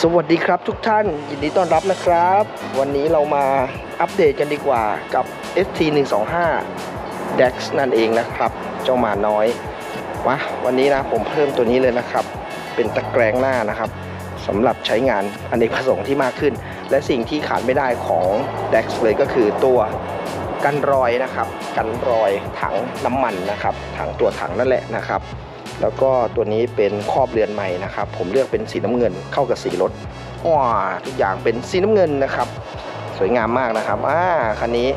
สวัสดีครับทุกท่านยินดีต้อนรับนะครับ วันนี้เรามาอัปเดตกันดีกว่ากับ ST 1 2 5 DEX นั่นเองนะครับ เจ้าหมาน้อยมาวันนี้นะผมเพิ่มตัวนี้เลยนะครับ เป็นตะแกรงหน้านะครับสำหรับใช้งานอเนกประสงค์ที่มากขึ้น และสิ่งที่ขาดไม่ได้ของ DEX เลยก็คือตัวกันรอยนะครับ กันรอยถังน้ำมันนะครับถังตัวถังนั่นแหละนะครับ แล้วก็ตัวนี้เป็นครอบเรือนใหม่นะครับ ผมเลือกเป็นสีน้ำเงินเข้ากับสีรถว้าทุกอย่างเป็นสีน้ำเงินนะครับ สวยงามมากนะครับอ่าคันนี้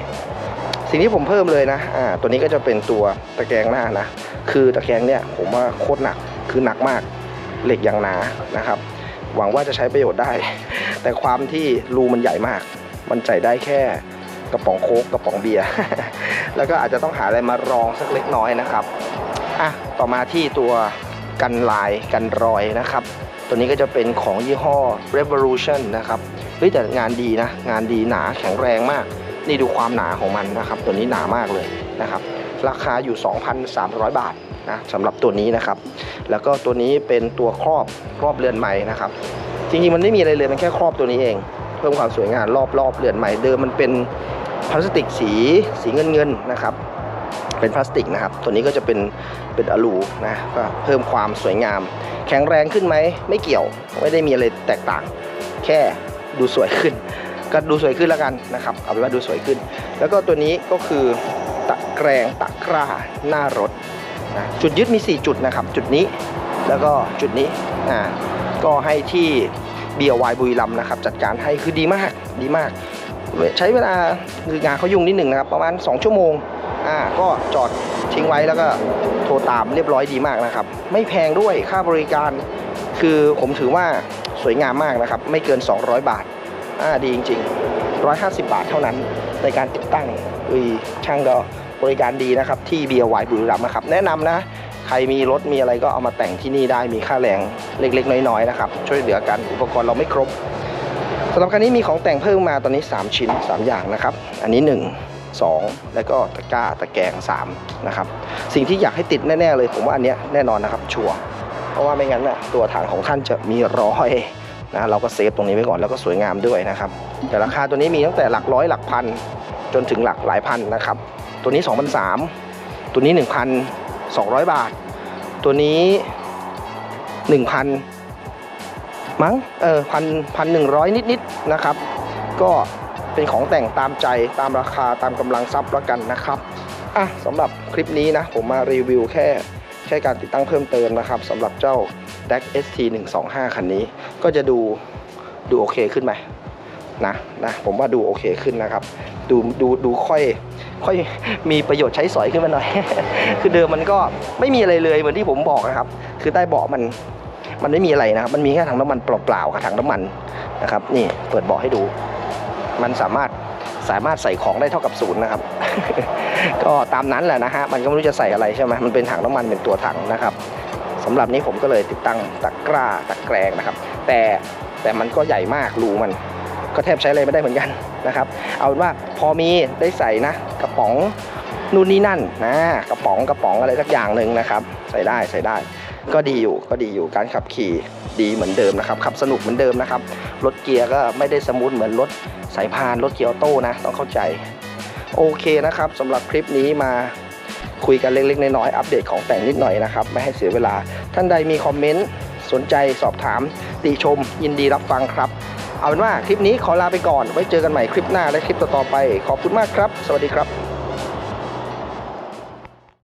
สิ่งที่ผมเพิ่มเลยนะอ่าตัวนี้ก็จะเป็นตัวตะแกรงหน้านะ คือตะแกรงเนี่ยผมว่าโคตรหนักคือหนักมากเหล็กอย่างหนานะครับ หวังว่าจะใช้ประโยชน์ได้ แต่ความที่รูมันใหญ่มาก มันใจได้แค่กระป๋องโค้กกระป๋องเบียร์แล้วก็อาจจะต้องหาอะไรมารองสักเล็กน้อยนะครับ อะต่อมาที่ตัวกันลายกันรอยนะครับ ตัวนี้ก็จะเป็นของยี่ห้อ Revolution นะครับเฮ้ยแต่งานดีนะ งานดีหนาแข็งแรงมาก นี่ดูความหนาของมันนะครับ ตัวนี้หนามากเลยนะครับ ราคาอยู่ 2,300 บาทนะสำหรับตัวนี้นะครับ แล้วก็ตัวนี้เป็นตัวครอบครอบเรือนใหม่นะครับ จริงๆมันไม่มีอะไรเลยมันแค่ครอบตัวนี้เอง เพิ่มความสวยงามรอบรอบเรือนใหม่เดิมมันเป็นพลาสติกสีสีเงินเงินๆนะครับ เป็นพลาสติกนะครับ ตัวนี้ก็จะเป็นเป็นอลูนะก็เพิ่มความสวยงาม แข็งแรงขึ้นไหมไม่เกี่ยว ไม่ได้มีอะไรแตกต่าง แค่ดูสวยขึ้น ก็ดูสวยขึ้นแล้วกันนะครับเอาเป็นว่าดูสวยขึ้น แล้วก็ตัวนี้ก็คือตะแกรงตะกร้าหน้ารถนะจุดยึดมี 4 จุดนะครับ จุดนี้แล้วก็จุดนี้อ่าก็ให้ที่ BLY บุรีรัมย์นะครับ จัดการให้คือดีมากดีมาก ใช้เวลาคืองานเขายุ่งนิดหนึ่งนะครับ ประมาณ 2 ชั่วโมง อ่าก็จอดทิ้งไว้แล้วก็โทรตามเรียบร้อยดีมากนะครับ ไม่แพงด้วยค่าบริการคือผมถือว่าสวยงามมากนะครับ ไม่เกิน 200 บาทอ่าดีจริง ๆ 150 บาทเท่านั้นในการติดตั้งอุยช่างก็บริการดีนะครับ ที่ BLY บุรีรัมย์นะครับ แนะนำนะ ใครมีรถมีอะไรก็เอามาแต่งที่นี่ได้มีค่าแรงเล็กๆ น้อยๆนะครับ ช่วยเหลือกันอุปกรณ์เราไม่ครบสำหรับคันนี้มีของแต่งเพิ่มมาตอนนี้ 3 ชิ้น 3 อย่างนะครับ อันนี้ 1 2 แล้วก็ตะกร้าตะแกรง3นะครับสิ่งที่อยากให้ติดแน่ๆเลย ผมว่าอันเนี้ยแน่นอนนะครับชัวร์เพราะว่าไม่งั้นน่ะตัวถังของท่านจะมีรอยนะเราก็เซฟตรงนี้ไว้ก่อนแล้วก็สวยงามด้วยนะครับแต่ราคาตัวนี้มีตั้งแต่หลักร้อยหลักพันจนถึงหลักหลายพันนะครับตัวนี้ 2,003ตัวนี้ 1,200 บาท ตัวนี้ 1,000 มั้งเออพันพันหนึ่งร้อยนิดๆนะครับ ก็ เป็นของแต่งตามใจตามราคาตามกำลังทรัพย์แล้วกันนะครับอะสำหรับคลิปนี้นะผมมารีวิวแค่แค่การติดตั้งเพิ่มเติมนะครับสำหรับเจ้า DAC ST 125คันนี้ ก็จะดูดูโอเคขึ้นไหมนะนะผมว่าดูโอเคขึ้นนะครับ ดูดูดูค่อยค่อยมีประโยชน์ใช้สอยขึ้นมาหน่อย คือเดิมมันก็ไม่มีอะไรเลยเหมือนที่ผมบอกนะครับ คือใต้เบาะมันมันไม่มีอะไรนะครับ มันมีแค่ถังน้ำมันเปล่าๆกับถังน้ำมันนะครับ นี่เปิดเบาะให้ดู มันสามารถสามารถใส่ของได้เท่ากับศูนย์นะครับ ก็ตามนั้นแหละนะฮะมันก็ไม่รู้จะใส่อะไรใช่ไหมมันเป็นถังน้ำมันเป็นตัวถังนะครับสำหรับนี้ผมก็เลยติดตั้งตะกร้าตะแกรงนะครับ แต่แต่มันก็ใหญ่มากรูมัน ก็แทบใช้อะไรไม่ได้เหมือนกันนะครับ เอาเป็นว่าพอมีได้ใส่นะ กระป๋องนู่นนี่นั่นนะกระป๋องกระป๋องอะไรสักอย่างหนึ่งนะครับ ใส่ได้ใส่ได้ ก็ดีอยู่ก็ดีอยู่การขับขี่ดีเหมือนเดิมนะครับขับสนุกเหมือนเดิมนะครับรถเกียร์ก็ไม่ได้สมูทเหมือนรถสายพานรถเกียร์ออโต้นะต้องเข้าใจโอเคนะครับสำหรับคลิปนี้มาคุยกันเล็กๆน้อยๆอัปเดตของแต่งนิดหน่อยนะครับไม่ให้เสียเวลา ท่านใดมีคอมเมนต์สนใจสอบถาม ติชม ยินดีรับฟังครับ เอาเป็นว่าคลิปนี้ขอลาไปก่อน ไว้เจอกันใหม่คลิปหน้าและคลิปต่อๆไป ขอบคุณมากครับ สวัสดีครับ